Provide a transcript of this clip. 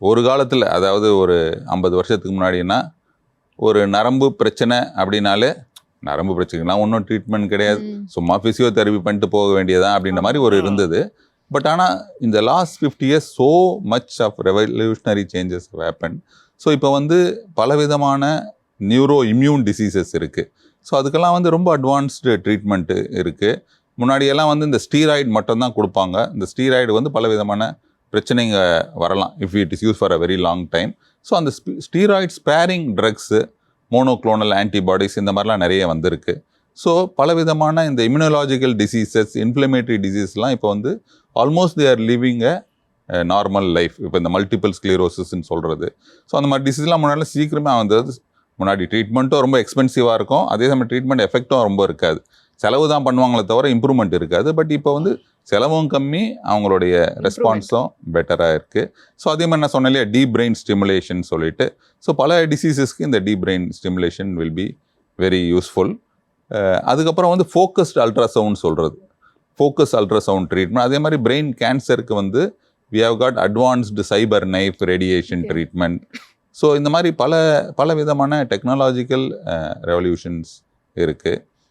ஒரு காலத்தில் அதாவது ஒரு ஐம்பது வருஷத்துக்கு முன்னாடின்னா ஒரு நரம்பு பிரச்சனை அப்படின்னாலே நரம்பு பிரச்சனைலாம் ஒன்றும் ட்ரீட்மெண்ட் கிடையாது. சும்மா ஃபிசியோதெரபி பண்ணிட்டு போக வேண்டியதான் அப்படின்ற மாதிரி ஒரு இருந்தது. பட் ஆனால் இந்த last fifty years so much of revolutionary changes happen so இப்போ வந்து பலவிதமான நியூரோ இம்யூன் டிசீசஸ் இருக்குது ஸோ அதுக்கெல்லாம் வந்து ரொம்ப அட்வான்ஸ்டு ட்ரீட்மெண்ட்டு இருக்குது முன்னாடியெல்லாம் வந்து இந்த ஸ்டீராய்டு மட்டும்தான் கொடுப்பாங்க. இந்த ஸ்டீராய்டு வந்து பலவிதமான பிரச்சனைங்க வரலாம். If it is use for a very long time so அந்த steroid sparing drugs monoclonal antibodies இந்த மாதிரிலாம் நிறைய வந்திருக்கு. ஸோ பலவிதமான இந்த இம்யூனலாஜிக்கல் டிசீசஸ் இன்ஃப்ளமேட்டரி டிசீஸ்லாம் இப்போ வந்து almost they are living a normal life இப்போ இந்த மல்டிபிள் ஸ்க்ளீரோசிஸ்ன்னு சொல்கிறது ஸோ அந்த மாதிரி டிசீஸ்லாம் முன்னாடி சீக்கிரமே வந்தது முன்னாடி ட்ரீட்மெண்ட்டும் ரொம்ப எக்ஸ்பென்சிவாக இருக்கும். அதே சமயம் ட்ரீட்மெண்ட் எஃபெக்ட்டும் ரொம்ப இருக்காது. செலவு தான் பண்ணுவாங்களே தவிர இம்ப்ரூவ்மெண்ட் இருக்காது. பட் இப்போ வந்து செலவும் கம்மி அவங்களுடைய ரெஸ்பான்ஸும் பெட்டராக இருக்குது ஸோ அதே மாதிரி நான் சொன்னேன் இல்லையா டீப் பிரெயின் ஸ்டிமுலேஷன் சொல்லிட்டு. ஸோ பல டிசீசஸ்க்கு இந்த deep brain stimulation will be very useful அதுக்கப்புறம் வந்து ஃபோக்கஸ்டு அல்ட்ராசவுண்ட் சொல்கிறது ஃபோக்கஸ் அல்ட்ராசவுண்ட் ட்ரீட்மெண்ட் அதே மாதிரி பிரெயின் கேன்சருக்கு வந்து we have got advanced cyber knife radiation. Treatment so இந்த மாதிரி பல பல விதமான டெக்னாலஜிக்கல் ரெவல்யூஷன்ஸ் இருக்குது